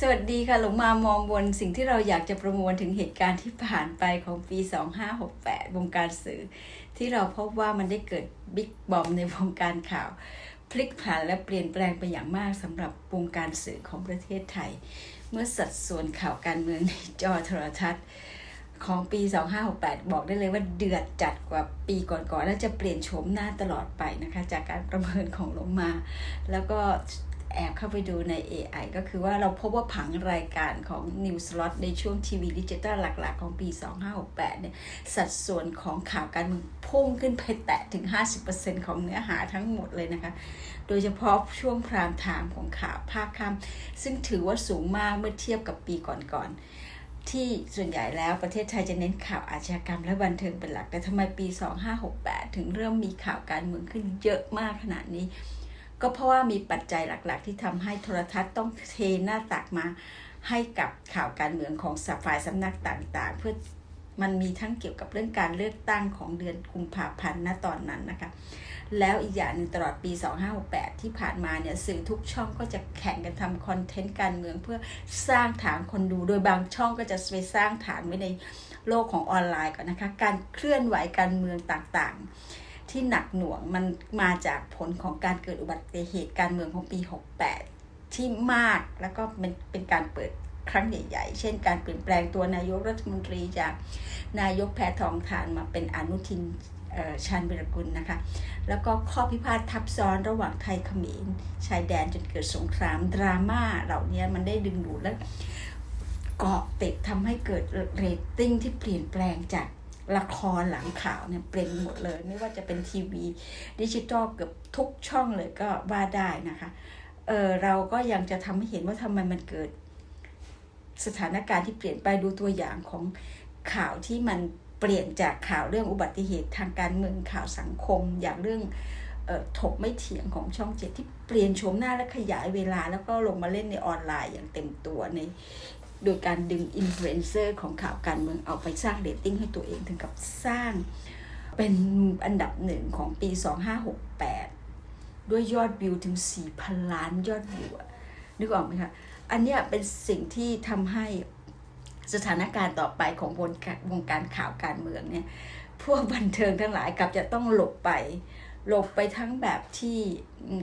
สวัสดีค่ะ หลงมามองบนสิ่งที่เราอยากจะประมวลถึงเหตุการณ์ที่ผ่านไปของปี 2568 วงการสื่อ ที่เราพบว่ามันได้เกิดบิ๊กบอมในวงการข่าว พลิกผันและเปลี่ยนแปลงไปอย่างมากสำหรับวงการสื่อของประเทศไทย เมื่อสัดส่วนข่าวการเมืองในจอโทรทัศน์ของปี 2568 บอกได้เลยว่าเดือดจัดกว่าปีก่อนๆ และจะเปลี่ยนโฉมหน้าตลอดไปนะคะ จากการประเมินของลงมา แล้วก็ แอบเข้าไปดูใน AI ก็คือว่าเราพบว่าผังรายการของ New Slot ในช่วงทีวีดิจิตอลหลัก ๆ ของปี 2568 เนี่ย สัดส่วนของข่าวการเมืองพุ่งขึ้นไปแตะถึง 50%ของเนื้อหาทั้งหมดเลยนะคะ โดยเฉพาะช่วงพรามไทม์ของข่าวภาคค่ำซึ่งถือว่าสูงมากเมื่อเทียบกับปีก่อนๆที่ส่วนใหญ่แล้วประเทศไทยจะเน้นข่าวอาชญากรรมและบันเทิงเป็นหลัก แต่ทำไมปี 2568 ถึงเริ่มมีข่าวการเมืองขึ้นเยอะมากขนาดนี้ ก็เพราะว่ามีปัจจัยหลักๆ ที่ทำให้โทรทัศน์ต้องเทหน้าตักมาให้กับข่าวการเมืองของสฝ่ายสำนักต่างๆ เพื่อมันมีทั้งเกี่ยวกับเรื่องการเลือกตั้งของเดือนกุมภาพันธ์ณตอนนั้นนะคะ แล้วอีกอย่างหนึ่งตลอดปี 2568 ที่ผ่านมาเนี่ยสื่อทุกช่องก็จะแข่งกันทำคอนเทนต์การเมืองเพื่อสร้างฐานคนดูโดยบางช่องก็จะไปสร้างฐานไว้ในโลกของออนไลน์ก่อนนะคะ การเคลื่อนไหวการเมืองต่างๆ ที่หนักหน่วงมันมาจากผลของการเกิดอุบัติเหตุการเมืองของปี 68 ที่มากแล้วก็เป็นเป็นการเปิดครั้งใหญ่ ๆ เช่น การเปลี่ยนแปลงตัวนายกรัฐมนตรีจากนายกแพทองทานมาเป็นอนุทินชาญวิรกุลนะคะ แล้วก็ข้อพิพาททับซ้อนระหว่างไทยเขมรชายแดนจนเกิดสงครามดราม่าเหล่านี้มันได้ดึงดูดและเกาะติดทำให้เกิดเรตติ้งที่เปลี่ยนแปลงจาก ละครหลังข่าวเนี่ยเปลี่ยนหมดเลย ไม่ว่าจะเป็นทีวีดิจิตอลเกือบทุกช่องเลยก็ว่าได้นะคะเออเราก็ยังจะทำให้เห็นว่าทำไมมันเกิด สถานการณ์ที่เปลี่ยนไปดูตัวอย่างของข่าวที่มันเปลี่ยนจากข่าวเรื่องอุบัติเหตุทางการเมืองข่าวสังคม อย่างเรื่องออถกไม่เถียงของช่องเจ็ดที่เปลี่ยนโฉมหน้าและขยายเวลา แล้วก็ลงมาเล่นในออนไลน์อย่างเต็มตัวใน โดยการดึงอินฟลูเอนเซอร์ของข่าวการเมืองเอาไปสร้างเรตติ้งให้ตัวเองถึงกับสร้างเป็นอันดับหนึ่งของปี 2568 ด้วยยอดวิวถึง 4,000 ล้านยอดวิวนึกออกไหมคะอันนี้เป็นสิ่งที่ทำให้สถานการณ์ต่อไปของวงการวงการข่าวการเมืองเนี่ยพวกบันเทิงทั้งหลายกลับจะต้องหลบไป หลบไปทั้งแบบที่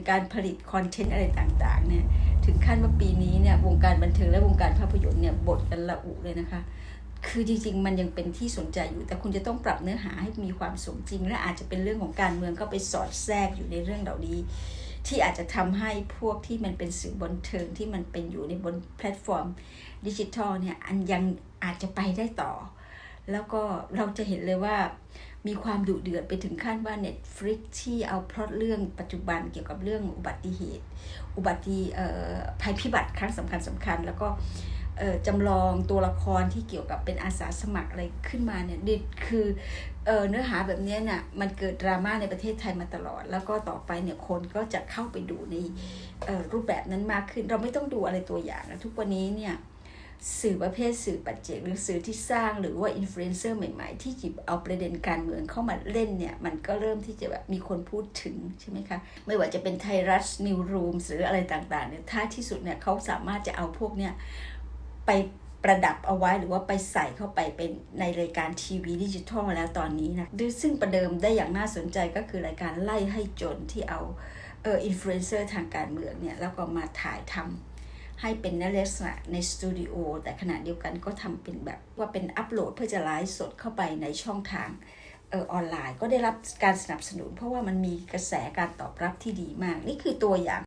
การผลิตคอนเทนต์อะไรต่างๆเนี่ยถึงขั้นว่าปีนี้เนี่ยวงการบันเทิงและวงการภาพยนตร์เนี่ยบทกันละอุเลยนะคะ คือจริงๆ มันยังเป็นที่สนใจอยู่ แต่คุณจะต้องปรับเนื้อหาให้มีความสมจริง และอาจจะเป็นเรื่องของการเมืองก็ไปสอดแทรกอยู่ในเรื่องเหล่านี้ ที่อาจจะทำให้พวกที่มันเป็นสื่อบันเทิงที่มันเป็นอยู่ในบนแพลตฟอร์มดิจิทัลเนี่ยอันยังอาจจะไปได้ต่อ แล้วก็เราจะเห็นเลยว่ามีความดุเดือดไปถึงขั้นว่า Netflix ที่เอาพล็อตเรื่องปัจจุบันเกี่ยวกับเรื่องอุบัติเหตุ อุบัติภัยพิบัติครั้งสำคัญสำคัญ แล้วก็จำลองตัวละครที่เกี่ยวกับเป็นอาสาสมัครอะไรขึ้นมาเนี่ยดิคือเเนื้อหาแบบนี้เนี่ยมันเกิดดราม่าในประเทศไทยมาตลอด แล้วก็ต่อไปเนี่ยคนก็จะเข้าไปดูในรูปแบบนั้นมากขึ้น เราไม่ต้องดูอะไรตัวอย่างนะทุกวันนี้เนี่ย สื่อประเภทสื่อปัจเจกหรือสื่อที่สร้างหรือว่าอินฟลูเอนเซอร์ใหม่ๆ ที่หยิบเอาประเด็นการเมืองเข้ามาเล่นเนี่ย มันก็เริ่มที่จะแบบมีคนพูดถึงใช่ไหมคะ ไม่ว่าจะเป็นไทยรัฐนิวรูมหรืออะไรต่างๆเนี่ยท้าที่สุดเนี่ยเขาสามารถจะเอาพวกเนี่ยไปประดับเอาไว้หรือว่าไปใส่เข้าไปเป็นในรายการทีวีดิจิทัลมาแล้วตอนนี้นะซึ่งประเดิมได้อย่างน่าสนใจก็คือรายการไล่ให้จนที่เอาเอออินฟลูเอนเซอร์ทางการเมืองเนี่ยแล้วก็มาถ่ายทำ ให้เป็นในลักษณะในสตูดิโอแต่ขณะเดียวกันก็ทำเป็นแบบว่าเป็นอัปโหลดเพื่อจะไลฟ์สดเข้าไปในช่องทางออออนไลน์ ก็ได้รับการสนับสนุน เพราะว่ามันมีกระแสการตอบรับที่ดีมาก นี่คือตัวอย่าง